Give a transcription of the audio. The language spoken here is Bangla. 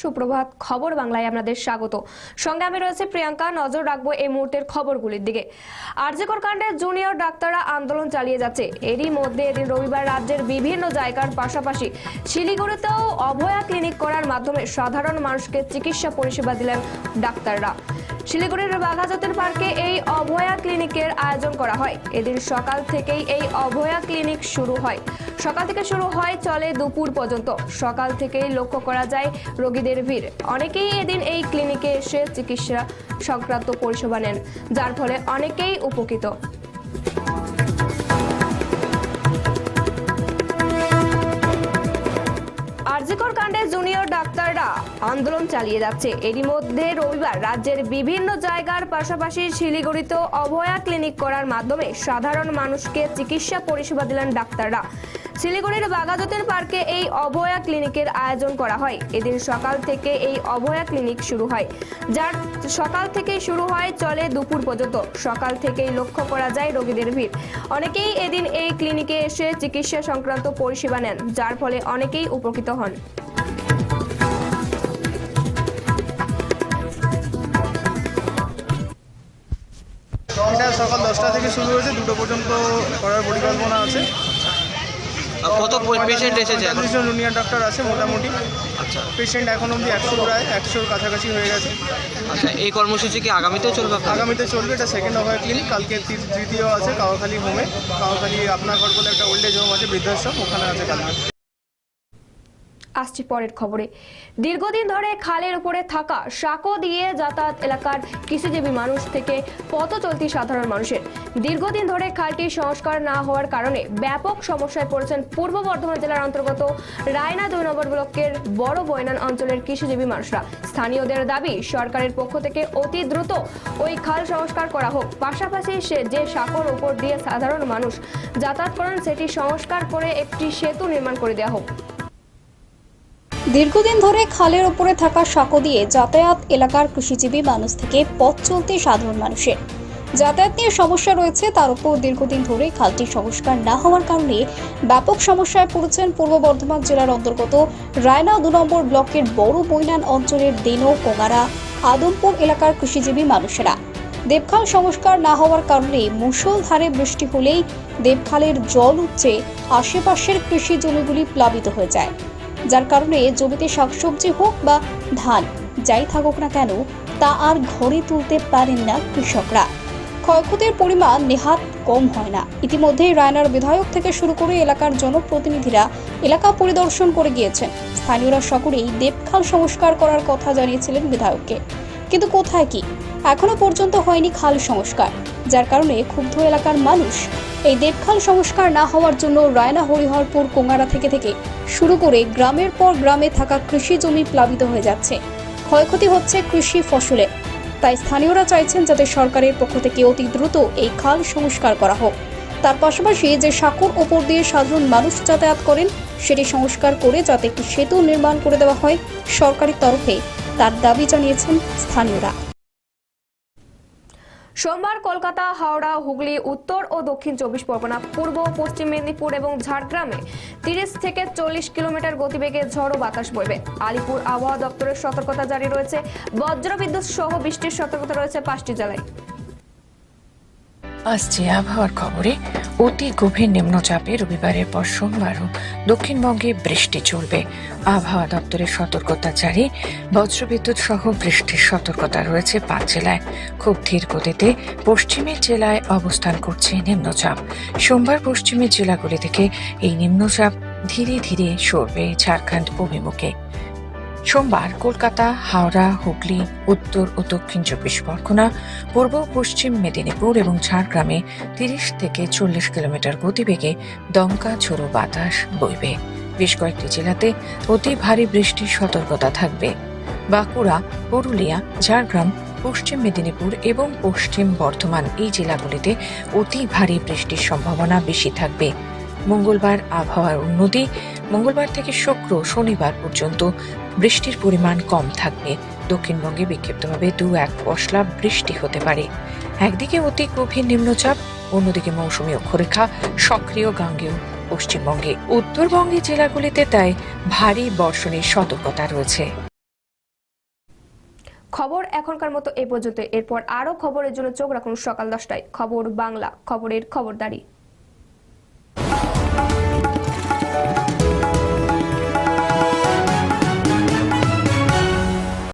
সুপ্রভাত খবর বাংলায় আপনাদের স্বাগত। সঙ্গে আমি রয়েছে প্রিয়াঙ্কা, নজর রাখব এই মুহূর্তের খবরগুলির দিকে। আর্যকর কাণ্ডে জুনিয়র ডাক্তাররা আন্দোলন চালিয়ে যাচ্ছে। এরই মধ্যে এদিন রবিবার রাজ্যের বিভিন্ন জায়গার পাশাপাশি শিলিগুড়িতেও অভয়া ক্লিনিক করার মাধ্যমে সাধারণ মানুষকে চিকিৎসা পরিষেবা দিলেন ডাক্তাররা। শিলিগুড়ির বাঘাযতীন পার্কে এই অভয়া ক্লিনিকের আয়োজন করা হয়। এদিন সকাল থেকেই এই অভয়া ক্লিনিক শুরু হয়। সকাল থেকে শুরু হয়, চলে দুপুর পর্যন্ত। সকাল থেকেই লক্ষ্য করা যায় রোগীদের ভিড়। অনেকেই এদিন এই ক্লিনিকে এসে চিকিৎসা সংক্রান্ত পরিষেবা নেন, যার ফলে অনেকেই উপকৃত। আরজিকর কাণ্ডে আন্দোলন চালিয়ে যাচ্ছে। এরই মধ্যে রবিবার রাজ্যের বিভিন্ন জায়গার পাশাপাশি শিলিগুড়িতেও অভয়া ক্লিনিক করার মাধ্যমে সাধারণ মানুষকে চিকিৎসা পরিষেবা দিলেন ডাক্তাররা। শিলিগুড়ির বাগাযতীন পার্কে এই অভয়া ক্লিনিকের আয়োজন করা হয়। এদিন সকাল থেকে এই অভয়া ক্লিনিক শুরু হয়। যার সকাল থেকেই শুরু হয়, চলে দুপুর পর্যন্ত। সকাল থেকেই লক্ষ্য করা যায় রোগীদের ভিড়। অনেকেই এদিন এই ক্লিনিকে এসে চিকিৎসা সংক্রান্ত পরিষেবা নেন, যার ফলে অনেকেই উপকৃত হন। সকাল দশটা থেকে শুরু হয়েছে দুটো পর্যন্ত করার পরিকল্পনা আছে। আর কত পেশেন্ট এসেছে জন জুনিয়র ডাক্তার আছে মোটামুটি। আচ্ছা। পেশেন্ট এখন অবধি একশো প্রায় একশোর কাছাকাছি হয়ে গেছে। আচ্ছা এই কর্মসূচি কি আগামীতেও চলবে? আগামীতে চলবে এটা সেকেন্ড অফার ক্লিনিক কালকে তৃতীয় আছে কাওয়াখালী হোমে কাওয়াখালী আপনার ঘর বলে একটা ওল্ড এজ হোম আছে বৃদ্ধাশ্রম ওখানে আছে কালকে। আসছি পরের খবরে। দীর্ঘদিন ধরে খালের উপরে থাকা সাঁকো দিয়ে যাতায়াত এলাকার কৃষিজীবী মানুষ থেকে পথ চলতি সাধারণ মানুষের। দীর্ঘদিন ধরে খালটি সংস্কার না হওয়ার কারণে ব্যাপক সমস্যায় পড়েছেন পূর্ব বর্ধমান জেলার অন্তর্গত রায়না দুই নম্বর ব্লকের বড় বয়নান অঞ্চলের কৃষিজীবী মানুষরা। স্থানীয়দের দাবি, সরকারের পক্ষ থেকে অতি দ্রুত ওই খাল সংস্কার করা হোক। পাশাপাশি সে যে সাঁকোর উপর দিয়ে সাধারণ মানুষ যাতায়াত করেন, সেটি সংস্কার করে একটি সেতু নির্মাণ করে দেওয়া হোক। দীর্ঘদিন ধরে খালের ওপরে থাকা সাঁকো দিয়ে যাতায়াত এলাকার কৃষিজীবী মানুষ থেকে পথ চলতে সাধারণ মানুষের। যাতায়াত নিয়ে সমস্যা রয়েছে, তার উপর দীর্ঘদিন ধরে খালটি সংস্কার না হওয়ার কারণে ব্যাপক সমস্যায় পড়েছেন পূর্ব বর্ধমান জেলার অন্তর্গত রায়না দু নম্বর ব্লকের বড় বৈনান অঞ্চলের দেনো, কোঙারা, আদমপুর এলাকার কৃষিজীবী মানুষেরা। দেবখাল সংস্কার না হওয়ার কারণে মুষলধারে বৃষ্টি হলেই দেবখালের জল উঠছে, আশেপাশের কৃষি জমিগুলি প্লাবিত হয়ে যায়। যার কারণে জমিতে শাকসবজি হোক বা ধান, যাই থাকুক না কেন, তা আর ঘরে তুলতে পারেন না কৃষকরা। ক্ষয়ক্ষতির পরিমাণ নেহাত কম হয় না। ইতিমধ্যে রায়নার বিধায়ক থেকে শুরু করে এলাকার জনপ্রতিনিধিরা এলাকা পরিদর্শন করে গিয়েছেন। স্থানীয়রা সকলেই দেবখাল সংস্কার করার কথা জানিয়েছিলেন বিধায়ককে। কিন্তু কোথায় কি? এখনও পর্যন্ত হয়নি খাল সংস্কার। যার কারণে ক্ষুব্ধ এলাকার মানুষ এই দেবখাল সংস্কার না হওয়ার জন্য রায়না হরিহরপুর কোঙারা থেকে থেকে শুরু করে গ্রামের পর গ্রামে থাকা কৃষি জমি প্লাবিত হয়ে যাচ্ছে। ক্ষয়ক্ষতি হচ্ছে কৃষি ফসলে। তাই স্থানীয়রা চাইছেন যাতে সরকারের পক্ষ থেকে অতি দ্রুত এই খাল সংস্কার করা হোক। তার পাশাপাশি যে সাঁকোর ওপর দিয়ে সাধারণ মানুষ যাতায়াত করেন, সেটি সংস্কার করে যাতে একটি সেতু নির্মাণ করে দেওয়া হয় সরকারের তরফে, তার দাবি জানিয়েছেন স্থানীয়রা। সোমবার কলকাতা, হাওড়া, হুগলি, উত্তর ও দক্ষিণ চব্বিশ পরগনা, পূর্ব, পশ্চিম মেদিনীপুর এবং ঝাড়গ্রামে তিরিশ থেকে চল্লিশ কিলোমিটার গতিবেগে ঝড় ও বাতাস বইবে। আলিপুর আবহাওয়া দপ্তরের সতর্কতা জারি রয়েছে। বজ্রবিদ্যুৎ সহ বৃষ্টির সতর্কতা রয়েছে পাঁচটি জেলায়। আসছে আবহাওয়ার খবরে, অতি গভীর নিম্নচাপে রবিবারের পর সোমবারও দক্ষিণবঙ্গে বৃষ্টি চলবে। আবহাওয়া দপ্তরের সতর্কতা জারি, বজ্রবিদ্যুৎ সহ বৃষ্টির সতর্কতা রয়েছে পাঁচ জেলায়। খুব ধীর গতিতে পশ্চিমের জেলায় অবস্থান করছে নিম্নচাপ। সোমবার পশ্চিমের জেলাগুলি থেকে এই নিম্নচাপ ধীরে ধীরে সরবে ঝাড়খণ্ড অভিমুখে। সোমবার কলকাতা, হাওড়া, হুগলি, উত্তর ও দক্ষিণ চব্বিশ পরগনা, পূর্ব, পশ্চিম মেদিনীপুর এবং ঝাড়গ্রামে তিরিশ থেকে চল্লিশ কিলোমিটার গতিবেগে দমকা, ঝোড়ো বাতাস বইবে। বেশ কয়েকটি জেলাতে অতি ভারী বৃষ্টির সতর্কতা থাকবে। বাঁকুড়া, পুরুলিয়া, ঝাড়গ্রাম, পশ্চিম মেদিনীপুর এবং পশ্চিম বর্ধমান এই জেলাগুলিতে অতি ভারী বৃষ্টির সম্ভাবনা বেশি থাকবে। মঙ্গলবার আবহাওয়ার উন্নতি। মঙ্গলবার থেকে শুক্র, শনিবার পর্যন্ত বৃষ্টির পরিমাণ কম থাকবে। দক্ষিণবঙ্গে বিক্ষিপ্তভাবে দু এক পশলা বৃষ্টি হতে পারে। একদিকে অতি গভীর নিম্নচাপ, অন্যদিকে মৌসুমী অক্ষরেখা সক্রিয় গাঙ্গেয়। পশ্চিমবঙ্গে, উত্তরবঙ্গে জেলাগুলিতে তাই ভারী বর্ষণের সতর্কতা রয়েছে। খবর এখনকার মতো এ পর্যন্ত। এরপর আরও খবরের জন্য চোখ রাখুন সকাল দশটায়। খবর বাংলা, খবরের খবরদারি।